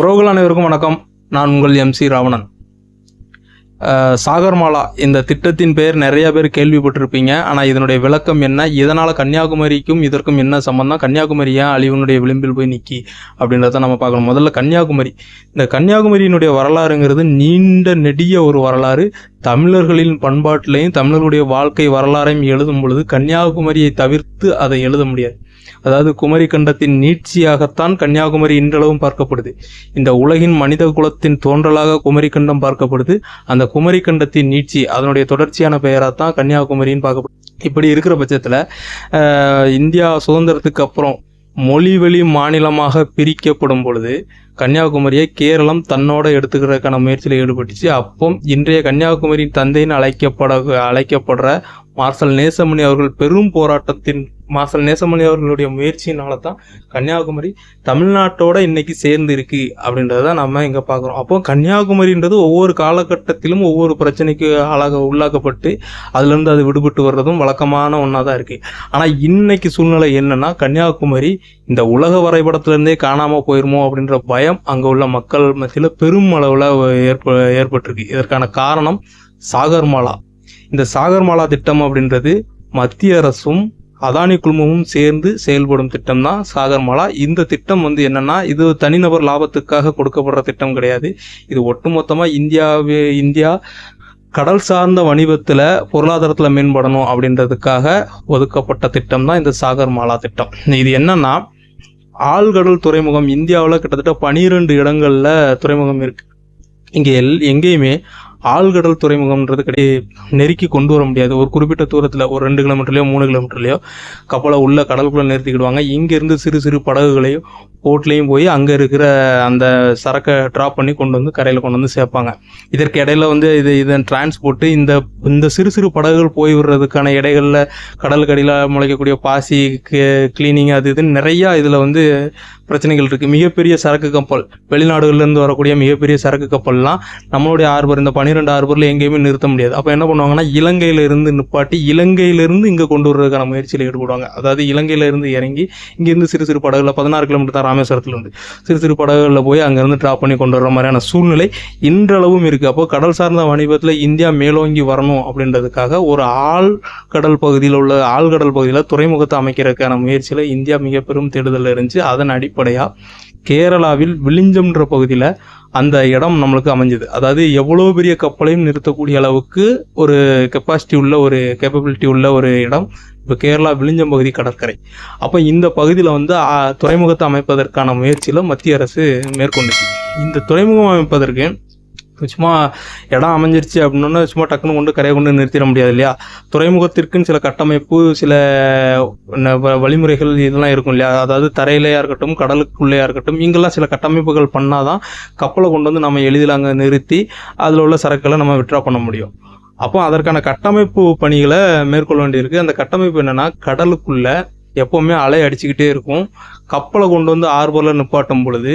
உறவுகள் அனைவருக்கும் வணக்கம். நான் உங்கள் எம்சி ராவணன். சாகர்மாலா இந்த திட்டத்தின் பெயர் நிறைய பேர் கேள்விப்பட்டிருப்பீங்க. ஆனால் இதனுடைய விளக்கம் என்ன? இதனால் கன்னியாகுமரிக்கும் இதற்கும் என்ன சம்பந்தம்? கன்னியாகுமரி ஏன் அழிவனுடைய விளிம்பில் போய் நிற்கி அப்படின்றத நம்ம பார்க்கணும். முதல்ல கன்னியாகுமரி. இந்த கன்னியாகுமரியினுடைய வரலாறுங்கிறது நீண்ட நெடிய ஒரு வரலாறு. தமிழர்களின் பண்பாட்டிலையும் தமிழர்களுடைய வாழ்க்கை வரலாறையும் எழுதும் பொழுது கன்னியாகுமரியை தவிர்த்து அதை எழுத முடியாது. அதாவது குமரி கண்டத்தின் நீட்சியாகத்தான் கன்னியாகுமரி இன்றளவும் பார்க்கப்படுது. இந்த உலகின் மனித குலத்தின் தோன்றலாக குமரி கண்டம் பார்க்கப்படுது. அந்த குமரி கண்டத்தின் நீட்சி அதனுடைய தொடர்ச்சியான பெயராக தான் கன்னியாகுமரின்னு பார்க்கப்படுது. இப்படி இருக்கிற பட்சத்தில் இந்தியா சுதந்திரத்துக்கு அப்புறம் மொழிவெளி மாநிலமாக பிரிக்கப்படும் பொழுது கன்னியாகுமரியை கேரளம் தன்னோட எடுத்துக்கிறதுக்கான முயற்சியில் ஈடுபட்டுச்சு. அப்போ இன்றைய கன்னியாகுமரியின் தந்தைன்னு அழைக்கப்பட அழைக்கப்படுற மார்சல் நேசமணி அவர்கள் பெரும் போராட்டத்தின் மார்சல் நேசமணி அவர்களுடைய முயற்சியினால தான் கன்னியாகுமரி தமிழ்நாட்டோட இன்னைக்கு சேர்ந்து இருக்கு அப்படின்றத நம்ம இங்க பார்க்குறோம். அப்போ கன்னியாகுமரின்றது ஒவ்வொரு காலகட்டத்திலும் ஒவ்வொரு பிரச்சனைக்கு ஆளாக உள்ளாக்கப்பட்டு அதுலேருந்து அது விடுபட்டு வர்றதும் வழக்கமான ஒன்றா தான் இருக்கு. ஆனால் இன்னைக்கு சூழ்நிலை என்னன்னா கன்னியாகுமரி இந்த உலக வரைபடத்திலிருந்தே காணாமல் போயிருமோ அப்படின்ற பயம் அங்கே உள்ள மக்கள் மத்தியில் பெரும் அளவில் ஏற்ப ஏற்பட்டிருக்கு. இதற்கான காரணம் சாகர்மாலா. இந்த சாகர்மாலா திட்டம் அப்படின்றது மத்திய அரசும் அதானி குழுமமும் சேர்ந்து செயல்படும் திட்டம் தான் சாகர்மாலா. இந்த திட்டம் வந்து என்னன்னா இது தனிநபர் லாபத்துக்காக கொடுக்கப்படுற திட்டம் கிடையாது. இது ஒட்டுமொத்தமாக இந்தியாவே இந்தியா கடல் சார்ந்த வணிகத்தில் பொருளாதாரத்தில் மேம்படணும் அப்படின்றதுக்காக ஒதுக்கப்பட்ட திட்டம் தான் இந்த சாகர்மாலா திட்டம். இது என்னன்னா ஆழ்கடல் துறைமுகம் இந்தியாவில் கிட்டத்தட்ட பனிரெண்டு இடங்களில் துறைமுகம் இருக்கு. இங்கே எல் எங்கேயுமே ஆழ்கடல் துறைமுகம்ன்றது கிடையாது நெருக்கி கொண்டு வர முடியாது. ஒரு குறிப்பிட்ட தூரத்தில் ஒரு ரெண்டு கிலோமீட்டர்லையோ மூணு கிலோமீட்டர்லையோ கப்பலை உள்ள கடலுக்குள்ளே நிறுத்திக்கிடுவாங்க. இங்கேருந்து சிறு சிறு படகுகளையும் போட்லேயும் போய் அங்கே இருக்கிற அந்த சரக்கை ட்ராப் பண்ணி கொண்டு வந்து கரையில் கொண்டு வந்து சேர்ப்பாங்க. இதற்கு இடையில வந்து இது இதன் டிரான்ஸ்போர்ட்டு இந்த இந்த சிறு சிறு படகுகள் போய் விடுறதுக்கான இடைகளில் கடலுக்கடியில் முளைக்கக்கூடிய பாசி கிளீனிங் அது இதுன்னு நிறையா இதில் வந்து பிரச்சனைகள் இருக்குது மிகப்பெரிய சரக்கு கப்பல் வெளிநாடுகள்லேருந்து வரக்கூடிய மிகப்பெரிய சரக்கு கப்பல்லாம் நம்மளுடைய ஆர்பர் இந்த பன்னிரெண்டு ஆர்பரில் எங்கேயுமே நிறுத்த முடியாது. அப்போ என்ன பண்ணுவாங்கன்னா இலங்கையிலிருந்து நிப்பாட்டி இலங்கையிலிருந்து இங்கே கொண்டு வர்றதுக்கான முயற்சியில் ஈடுபடுவாங்க. அதாவது இலங்கையிலிருந்து இறங்கி இங்கேருந்து சிறு சிறு படகுல பதினாறு கிலோமீட்டர் தான் ராமேஸ்வரத்துலேருந்து. சிறு சிறு படகுகளில் போய் அங்கேருந்து ட்ராப் பண்ணி கொண்டு வர மாதிரியான சூழ்நிலை இன்றளவும் இருக்குது அப்போ கடல் சார்ந்த வணிகத்தில் இந்தியா மேலோங்கி வரணும் அப்படின்றதுக்காக ஒரு ஆள் கடல் பகுதியில் உள்ள ஆழ்கடல் பகுதியில் துறைமுகத்தை அமைக்கிறதுக்கான முயற்சியில் இந்தியா மிக பெரும் தேடுதல் இருந்துச்சு. அதன் அடிப்படையாக கேரளாவில் விளிஞ்சம்ன்ற பகுதியில் அந்த இடம் நம்மளுக்கு அமைஞ்சது. அதாவது எவ்வளோ பெரிய கப்பலையும் நிறுத்தக்கூடிய அளவுக்கு ஒரு கெப்பாசிட்டி உள்ள ஒரு கேப்பபிலிட்டி உள்ள ஒரு இடம் இப்போ கேரளா விளிஞ்சம் பகுதி கடற்கரை. அப்போ இந்த பகுதியில் வந்து துறைமுகத்தை அமைப்பதற்கான முயற்சியில் மத்திய அரசு மேற்கொண்டுச்சு. இந்த துறைமுகம் அமைப்பதற்கு சும்மா இடம் அமைஞ்சிருச்சு அப்படின்னா சும்மா டக்குன்னு கொண்டு கரையை கொண்டு நிறுத்திட முடியாது இல்லையா? துறைமுகத்திற்குன்னு சில கட்டமைப்பு சில வ- வழிமுறைகள் இதெல்லாம் இருக்கும் இல்லையா? அதாவது தரையிலையாக இருக்கட்டும் கடலுக்குள்ளேயா இருக்கட்டும் இங்கெல்லாம் சில கட்டமைப்புகள் பண்ணாதான் கப்பலை கொண்டு வந்து நம்ம எளிதில் அங்கே நிறுத்தி அதில் உள்ள சரக்குகளை நம்ம விட்ரா பண்ண முடியும். அப்போ அதற்கான கட்டமைப்பு பணிகளை மேற்கொள்ள வேண்டியிருக்கு. அந்த கட்டமைப்பு என்னன்னா கடலுக்குள்ள எப்போவுமே அலை அடிச்சுக்கிட்டே இருக்கும். கப்பலை கொண்டு வந்து ஆர்பரில் நிப்பாட்டும் பொழுது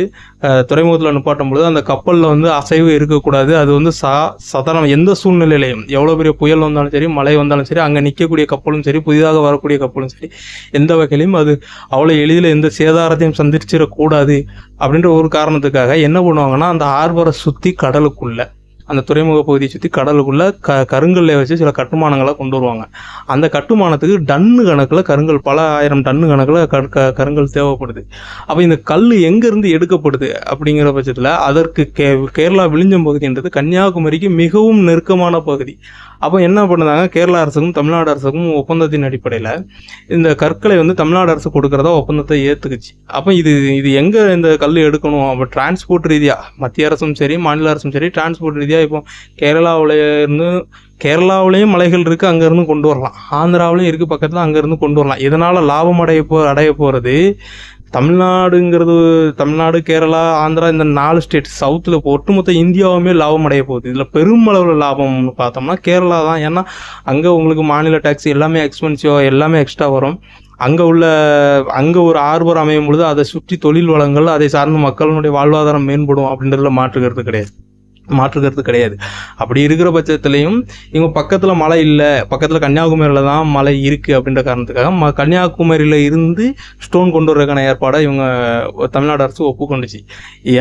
துறைமுகத்தில் நிப்பாட்டும் பொழுது அந்த கப்பலில் வந்து அசைவு இருக்கக்கூடாது. அது வந்து சா சதனம் எந்த சூழ்நிலையிலையும் எவ்வளோ பெரிய புயல் வந்தாலும் சரி மழை வந்தாலும் சரி அங்கே நிற்கக்கூடிய கப்பலும் சரி புதிதாக வரக்கூடிய கப்பலும் சரி எந்த வகையிலையும் அது அவ்வளோ எளிதில் எந்த சேதாரத்தையும் சந்திச்சிடக்கூடாது. அப்படின்ற ஒரு காரணத்துக்காக என்ன பண்ணுவாங்கன்னா அந்த ஆர்பரை சுற்றி கடலுக்குள்ளே அந்த துறைமுக பகுதியை சுற்றி கடலுக்குள்ள க கருங்கல்லை வச்சு சில கட்டுமானங்களை கொண்டு வருவாங்க. அந்த கட்டுமானத்துக்கு டன்னு கணக்கில் கருங்கல் பல ஆயிரம் டன்னு கணக்கில் க கருங்கல் தேவைப்படுது. அப்போ இந்த கல் எங்கேருந்து எடுக்கப்படுது அப்படிங்கிற பட்சத்தில் அதற்கு கே கேரளா விளிஞ்சம் பகுதின்றது கன்னியாகுமரிக்கு மிகவும் நெருக்கமான பகுதி. அப்போ என்ன பண்ணுறாங்க கேரளா அரசுக்கும் தமிழ்நாடு அரசுக்கும் ஒப்பந்தத்தின் அடிப்படையில் இந்த கற்களை வந்து தமிழ்நாடு அரசு கொடுக்குறதா ஒப்பந்தத்தை ஏற்றுக்குச்சு அப்போ இது இது எங்கே இந்த கல் எடுக்கணும்? அப்போ டிரான்ஸ்போர்ட் ரீதியாக மத்திய அரசும் சரி மாநில அரசும் சரி டிரான்ஸ்போர்ட் ரீதியாக இப்போ கேரளாவுல இருந்து கேரளாவிலையும் மலைகள் இருக்குது அங்கேருந்து கொண்டு வரலாம். ஆந்திராவிலையும் இருக்குது பக்கத்தில் அங்கேருந்து கொண்டு வரலாம். இதனால் லாபம் அடைய போ அடைய போகிறது தமிழ்நாடுங்கிறது தமிழ்நாடு கேரளா ஆந்திரா இந்த நாலு ஸ்டேட் சவுத்தில் இப்போ ஒட்டுமொத்த இந்தியாவுமே லாபம் அடைய போகுது. இதில் பெருமளவில் லாபம்னு பார்த்தோம்னா கேரளா தான். ஏன்னா அங்கே உங்களுக்கு மாநில டேக்ஸ் எல்லாமே எக்ஸ்பென்சிவ் எல்லாமே எக்ஸ்ட்ரா வரும். அங்கே உள்ள அங்கே ஒரு ஆர்வம் அமையும் பொழுது அதை சுற்றி தொழில் வளங்கள் அதை சார்ந்த மக்களினுடைய வாழ்வாதாரம் மேம்படும் அப்படின்றதுல மாற்றுக்கிறது கிடையாது. மாற்றுக்கிறது கிடையாது. அப்படி இருக்கிற பட்சத்துலையும் இவங்க பக்கத்தில் மலை இல்லை பக்கத்தில் கன்னியாகுமரியில் தான் மலை இருக்குது அப்படின்ற காரணத்துக்காக ம கன்னியாகுமரியில் இருந்து ஸ்டோன் கொண்டு வரக்கான ஏற்பாடை இவங்க தமிழ்நாடு அரசு ஒப்புக்கொண்டுச்சு.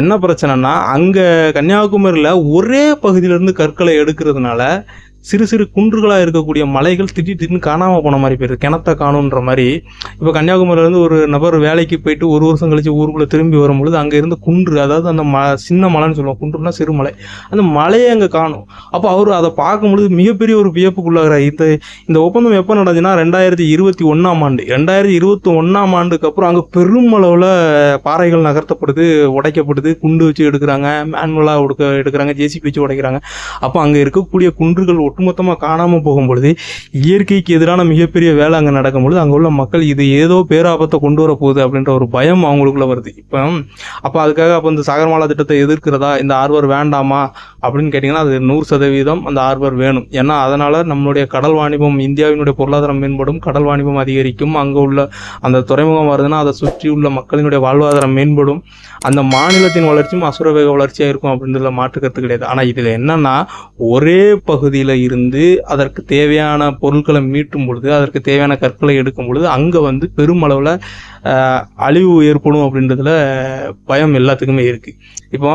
என்ன பிரச்சனைனா அங்கே கன்னியாகுமரியில் ஒரே பகுதியிலேருந்து கற்களை எடுக்கிறதுனால சிறு சிறு குன்றுகளாக இருக்கக்கூடிய மலைகள் திடீர் திடீர்னு காணாமல் போன மாதிரி போயிடுது கிணத்த காணுன்ற மாதிரி. இப்போ கன்னியாகுமரியிலேருந்து ஒரு நபர் வேலைக்கு போயிட்டு ஒரு வருஷம் கழிச்சு ஊருக்குள்ளே திரும்பி வரும்பொழுது அங்கே இருந்த குன்று அதாவது அந்த ம சின்ன மலைன்னு சொல்லுவோம் குன்றுனா சிறுமலை அந்த மலையை அங்கே காணும். அப்போ அவர் அதை பார்க்கும்பொழுது மிகப்பெரிய ஒரு வியப்புக்குள்ளாகிறார். இந்த இந்த ஒப்பந்தம் எப்போ நடந்துச்சுன்னா ரெண்டாயிரத்தி இருபத்தி ஒன்றாம் ஆண்டு. ரெண்டாயிரத்தி இருபத்தி ஒன்றாம் ஆண்டுக்கு அப்புறம் அங்கே பெருமளவில் பாறைகள் நகர்த்தப்படுது உடைக்கப்படுது. குண்டு வச்சு எடுக்கிறாங்க மேனுவலாக எடுக்க எடுக்கிறாங்க ஜேசிபி வச்சு உடைக்கிறாங்க. அப்போ அங்கே இருக்கக்கூடிய குன்றுகள் ஒட்டுமொத்தமாக காணாமல் போகும்பொழுது இயற்கைக்கு எதிரான மிகப்பெரிய வேலை அங்கே நடக்கும்பொழுது அங்கே உள்ள மக்கள் இது ஏதோ பேராபத்தை கொண்டு வர போகுது அப்படின்ற ஒரு பயம் அவங்களுக்குள்ள வருது. இப்போ அப்போ அதுக்காக அப்போ இந்த சாகர்மாலா திட்டத்தை எதிர்க்கிறதா? இந்த ஆர்வர் வேண்டாமா? அப்படின்னு கேட்டிங்கன்னா அது நூறு சதவீதம் அந்த ஆர்வர் வேணும். ஏன்னா அதனால் நம்மளுடைய கடல் வாணிபம் இந்தியாவினுடைய பொருளாதாரம் மேம்படும் கடல் வாணிபம் அதிகரிக்கும் அங்கே உள்ள அந்த துறைமுகம் வருதுன்னா அதை சுற்றி உள்ள மக்களினுடைய வாழ்வாதாரம் மேம்படும் அந்த மாநிலத்தின் வளர்ச்சியும் அசுரவேக வளர்ச்சியாக இருக்கும் அப்படின்றதுல மாற்றுக்கிறது கிடையாது. ஆனால் இதில் என்னன்னா ஒரே பகுதியில் இருந்து அதற்கு தேவையான பொருட்களை மீட்டும் பொழுது அதற்கு தேவையான கற்களை எடுக்கும் பொழுது அங்கே வந்து பெருமளவில் அழிவு ஏற்படும் அப்படின்றதுல பயம் எல்லாத்துக்குமே இருக்குது இப்போ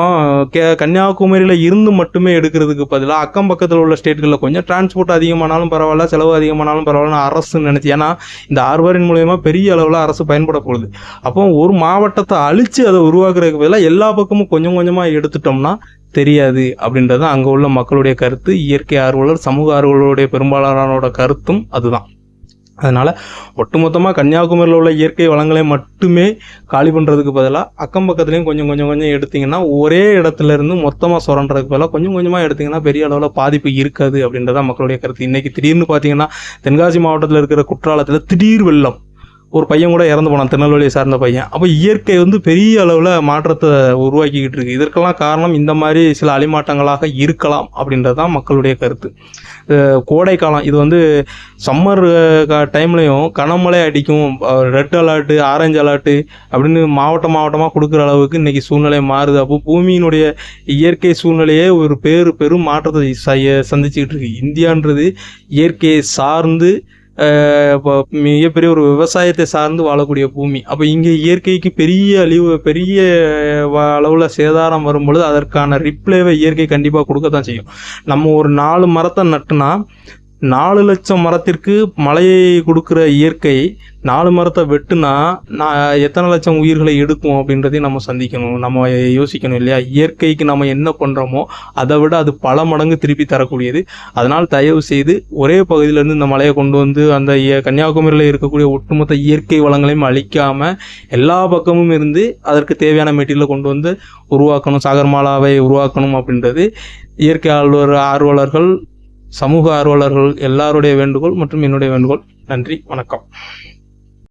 கே கன்னியாகுமரியில் இருந்து மட்டுமே எடுக்கிறதுக்கு பதிலாக அக்கம் பக்கத்தில் உள்ள ஸ்டேட்களில் கொஞ்சம் டிரான்ஸ்போர்ட் அதிகமானாலும் பரவாயில்ல செலவு அதிகமானாலும் பரவாயில்ல அரசு நினச்சி ஏன்னா இந்த ஆர்வரின் மூலயமா பெரிய அளவில் அரசு பயன்பட போகுது. அப்போ ஒரு மாவட்டத்தை அழித்து அதை உருவாக்குறதுக்கு பதிலாக எல்லா பக்கமும் கொஞ்சம் கொஞ்சமாக எடுத்துட்டோம்னா தெரியாது அப்படின்றது அங்கே உள்ள மக்களுடைய கருத்து இயற்கை ஆர்வலர் சமூக ஆர்வலருடைய பெரும்பாலானோட கருத்தும் அதுதான். அதனால் ஒட்டுமொத்தமாக கன்னியாகுமரியில் உள்ள இயற்கை வளங்களை மட்டுமே காலி பண்ணுறதுக்கு பதிலாக அக்கம் பக்கத்துலேயும் கொஞ்சம் கொஞ்சம் கொஞ்சம் எடுத்திங்கன்னா ஒரே இடத்துல இருந்து மொத்தமாக சுரண்டுறதுக்கு பதிலாக கொஞ்சம் கொஞ்சமாக எடுத்திங்கன்னா பெரிய அளவில் பாதிப்பு இருக்காது அப்படின்றதான் மக்களுடைய கருத்து. இன்றைக்கி திடீர்னு பார்த்தீங்கன்னா தென்காசி மாவட்டத்தில் இருக்கிற குற்றாலத்தில் திடீர் வெள்ளம். ஒரு பையன் கூட இறந்து போனான் திருநெல்வேலியை சார்ந்த பையன். அப்போ இயற்கை வந்து பெரிய அளவில் மாற்றத்தை உருவாக்கிக்கிட்டு இருக்கு. இதற்கெல்லாம் காரணம் இந்த மாதிரி சில அலிமாட்டங்களாக இருக்கலாம் அப்படின்றது தான் மக்களுடைய கருத்து. கோடை காலம் இது வந்து சம்மர் டைம்லையும் கனமழை அடிக்கும். ரெட் அலர்ட்டு ஆரஞ்சு அலர்ட்டு அப்படின்னு மாவட்ட மாவட்டமாக கொடுக்குற அளவுக்கு இன்றைக்கி சூழ்நிலை மாறுது. அப்போ பூமியினுடைய இயற்கை சூழ்நிலையே ஒரு பேரு பெரும் மாற்றத்தை சந்திச்சுக்கிட்டு இருக்கு. இந்தியான்றது இயற்கையை சார்ந்து மிகப்பெரிய ஒரு விவசாயத்தை சார்ந்து வாழக்கூடிய பூமி. அப்போ இங்கே இயற்கைக்கு பெரிய அழிவு பெரிய அளவில் சேதாரம் வரும்பொழுது அதற்கான ரிப்ளேவை இயற்கை கண்டிப்பாக கொடுக்க தான் செய்யும். நம்ம ஒரு நாலு மரத்தை நட்டுனா நாலு லட்சம் மரத்திற்கு மழையை கொடுக்குற இயற்கை நாலு மரத்தை வெட்டுனா நான் எத்தனை லட்சம் உயிர்களை எடுக்கும் அப்படின்றதையும் நம்ம சந்திக்கணும். நம்ம யோசிக்கணும் இல்லையா? இயற்கைக்கு நம்ம என்ன பண்ணுறோமோ அதை விட அது பல மடங்கு திருப்பி தரக்கூடியது. அதனால் தயவு செய்து ஒரே பகுதியிலேருந்து இந்த மலையை கொண்டு வந்து அந்த கன்னியாகுமரியில் இருக்கக்கூடிய ஒட்டுமொத்த இயற்கை வளங்களையும் அழிக்காமல் எல்லா பக்கமும் இருந்து அதற்கு தேவையான மெட்டீரியலை கொண்டு வந்து உருவாக்கணும். சாகர்மாலாவை உருவாக்கணும் அப்படின்றது. இயற்கை ஆர்வலர் ஆர்வலர்கள் சமூக ஆர்வலர்கள் எல்லாருடைய வேண்டுகோள் மற்றும் என்னுடைய வேண்டுகோள். நன்றி வணக்கம்.